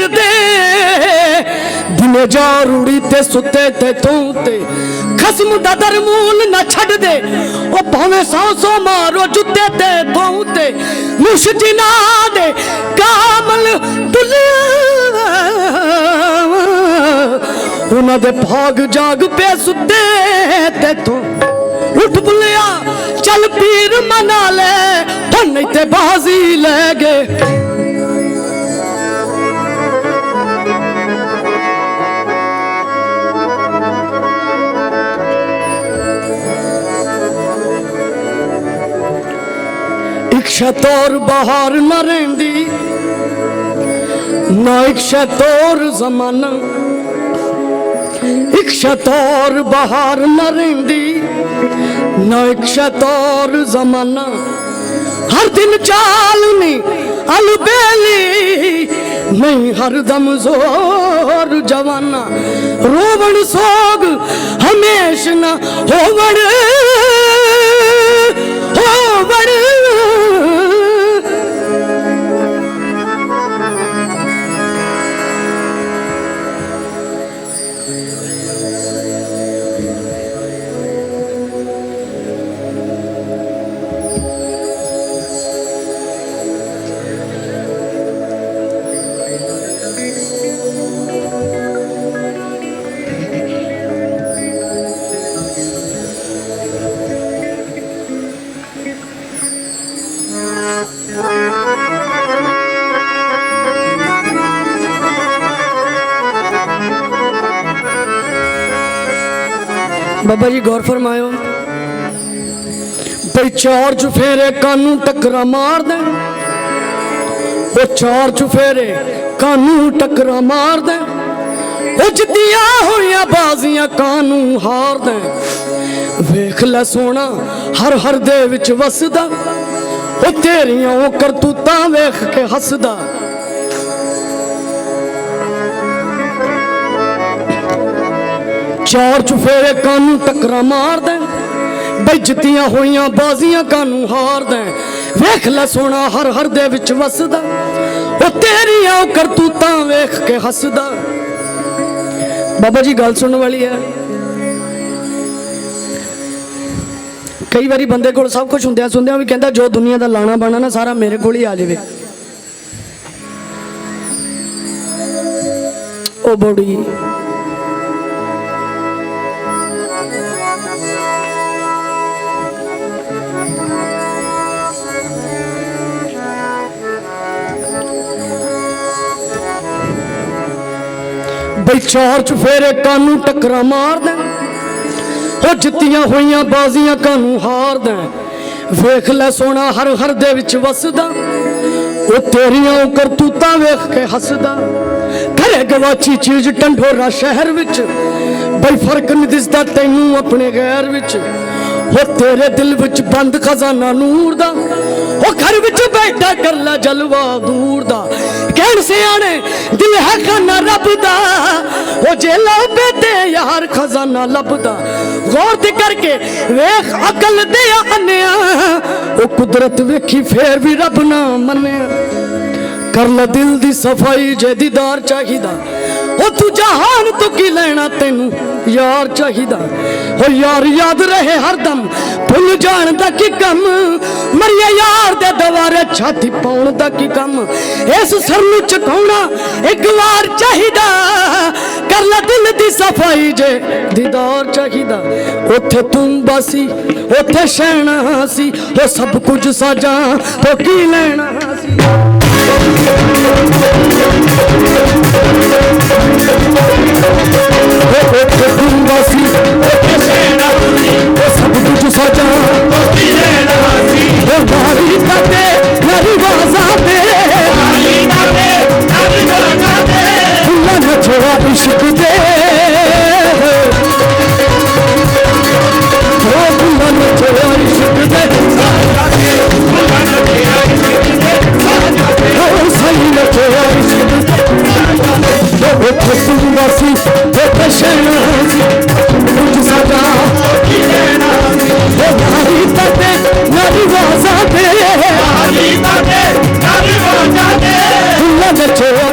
ਕਰਦੇ ਦਿਨੇ ਜਾ ਰੂੜੀ ਤੇ ਸੁੱਤੇ ਤੇ ਤੂੰ ਤੇ ਖਸਮ ਦਾ ਦਰਮੂਲ ਨਾ ਛੱਡ ਦੇ। ਉਹ ਭਾਵੇਂ ਸੌ ਸੌ ਮਾਰੋ ਜੁੱਤੇ ਤੇ ਤੂੰ ਤੇ ਮੁਸ਼ਤੀ ਨਾ ਦੇ ਕਾਮਲ ਦੁਲਿਆ ਉਹਨਾਂ ਦੇ ਭਾਗ ਜਾਗ ਪੇ ਸੁੱਤੇ ਤੇ ਤੂੰ। ਉੱਠ ਬੁਲਿਆ, ਚੱਲ ਪੀਰ ਮਨਾ ਲੈ ਹੁਣ ਤੇ ਬਾਜ਼ੀ ਲੈ ਗਏ। ਇੱਕ ਸ਼ਤੋਰ ਬਹਾਰ ਨਾ ਰਹਿੰਦੀ ਨਾ ਇੱਕ ਸ਼ਤੋਰ ਜ਼ਮਾਨਾ ਇੱਕ ਸ਼ਤੋਰ ਬਹਾਰ ਨਾ ਰਹਿੰਦੀ ਨਾ ਇੱਕ ਸ਼ਤੋਰ ਜ਼ਮਾਨਾ ਹਰ ਦਿਨ ਚਾਲਨੀ ਅਲਬੇਲੀ ਨਹੀਂ ਹਰਦਮ ਜ਼ੋਰ ਜਵਾਨਾ ਰੋਵਣ ਸੋਗ ਹਮੇਸ਼ ਨਾ ਹੋਵਣ ਬਾਬਾ ਜੀ ਗੌਰ ਫਰਮਾਇਓ। ਬਈ ਚਾਰ ਚੁਫੇਰੇ ਕਾਨੂੰ ਟੱਕਰਾ ਮਾਰ ਦੇ ਉਹ ਚਾਰ ਚੁਫੇਰੇ ਕਾਨੂੰ ਟੱਕਰਾ ਮਾਰ ਦੇ ਉਹ ਜਿੱਦੀਆਂ ਹੋਈਆਂ ਬਾਜ਼ੀਆਂ ਕਾਨੂੰ ਹਾਰ ਦੇ ਵੇਖ ਲੈ ਸੋਣਾ ਹਰ ਹਰ ਦੇ ਵਿੱਚ ਵਸਦਾ। ਉਹ ਤੇਰੀਆਂ ਉਹ ਕਰਤੂਤਾਂ ਵੇਖ ਕੇ ਹੱਸਦਾ। ਚਾਰ ਚੁਫੇਰੇ ਕਾਨੂੰ ਟੱਕਰਾ ਮਾਰਦਾ ਬਈ ਜਿੱਤੀਆਂ ਹੋਈਆਂ, ਬਾਜ਼ੀਆਂ ਕਾਨੂੰ ਹਾਰਦਾ ਵੇਖ ਲੈ ਸੋਨਾ, ਹਰ ਹਰ ਦੇ ਵਿੱਚ ਵਸਦਾ ਉਹ ਤੇਰੀਆਂ ਉਹ ਕਰਤੂਤਾਂ ਵੇਖ ਕੇ ਹੱਸਦਾ ਬਾਬਾ ਜੀ, ਗੱਲ ਸੁਣਨ ਵਾਲੀ ਹੈ। ਕਈ ਵਾਰੀ ਬੰਦੇ ਕੋਲ ਸਭ ਕੁਝ ਹੁੰਦਿਆਂ ਸੁਣਦਿਆਂ ਵੀ ਕਹਿੰਦਾ, ਜੋ ਦੁਨੀਆ ਦਾ ਲਾਣਾ ਬਾਣਾ ਨਾ, ਸਾਰਾ ਮੇਰੇ ਕੋਲ ਹੀ ਆ ਜਾਵੇ। ਉਹ ਬੋੜੀ ਬਈ ਚਾਰ ਚੁਫੇਰੇ ਕਾਨੂੰ ਟੱਕਰਾ ਮਾਰਦਾ ਉਹ ਜਿੱਤੀਆਂ ਹੋਈਆਂ ਬਾਜ਼ੀਆਂ ਕਾਨੂੰ ਹਾਰਦਾ ਵੇਖ ਲੈ ਸੋਣਾ ਹਰ ਹਰ ਦੇ ਵਿੱਚ ਵਸਦਾ। ਉਹ ਤੇਰੀਆਂ ਉਹ ਕਰਤੂਤਾਂ ਵੇਖ ਕੇ ਹੱਸਦਾ। ਘਰੇ ਗਵਾਚੀ ਚੀਜ਼ ਟੰਡੋਰਾ ਸ਼ਹਿਰ ਵਿੱਚ। ਬਈ ਫ਼ਰਕ ਨਹੀਂ ਦਿਸਦਾ ਤੈਨੂੰ ਆਪਣੇ ਗੈਰ ਵਿੱਚ। ਉਹ ਤੇਰੇ ਦਿਲ ਵਿੱਚ ਬੰਦ ਖਜ਼ਾਨਾ ਨੂਰ ਦਾ। ਉਹ ਘਰ ਵਿੱਚ ਬੈਠਾ ਕਰ ਲੈ ਜਲਵਾ ਦੂਰ ਦਾ। ਕਹਿਣ ਸਿਆਣੇ, ਦਿਲ ਹੈ ਖਾਨਾ ਰੱਬ ਦਾ। ਉਹ ਜੇ ਲੱਭੇ ਤੇ ਯਾਰ ਖਜ਼ਾਨਾ ਲੱਭਦਾ। ਗੌਰ ਤੇ ਕਰਕੇ ਵੇਖ ਅਕਲ ਦੇ ਅੰਨਿਆ ਉਹ ਕੁਦਰਤ ਵੇਖੀ ਫੇਰ ਵੀ ਰੱਬ ਨਾ ਮੰਨਿਆ। ਕਰ ਲੈ ਦਿਲ ਦੀ ਸਫ਼ਾਈ ਜੇ ਦੀਦਾਰ ਚਾਹੀਦਾ। ਉਹ ਤੂੰ ਜਹਾਨ ਤੋਂ ਕੀ ਲੈਣਾ ਤੈਨੂੰ? ਯਾਰ ਚਾਹੀਦਾ। ਉਹ ਯਾਰ ਯਾਦ ਰਹੇ ਹਰਦਮ ਭੁੱਲ ਜਾਣ ਦਾ ਕੀ ਕੰਮ? ਮਰਿਆ ਯਾਰ ਦੇ ਦੁਆਰੇ ਛਾਤੀ ਪਾਉਣ ਦਾ ਕੀ ਕੰਮ? ਇਸ ਸਰ ਨੂੰ ਚਕਾਉਣਾ ਇੱਕ ਵਾਰ ਚਾਹੀਦਾ। ਕਰ ਲੈ ਦਿਲ ਦੀ ਸਫ਼ਾਈ ਜੇ ਦੀਦਾਰ ਚਾਹੀਦਾ। ਉੱਥੇ ਤੂੰ ਬਾਸੀ ਉੱਥੇ ਸ਼ਹਿਣਾ ਸੀ। ਉਹ ਸਭ ਕੁਝ ਸਾਜਾ ਤੋਂ ਕੀ ਲੈਣਾ ਸੀ? princípio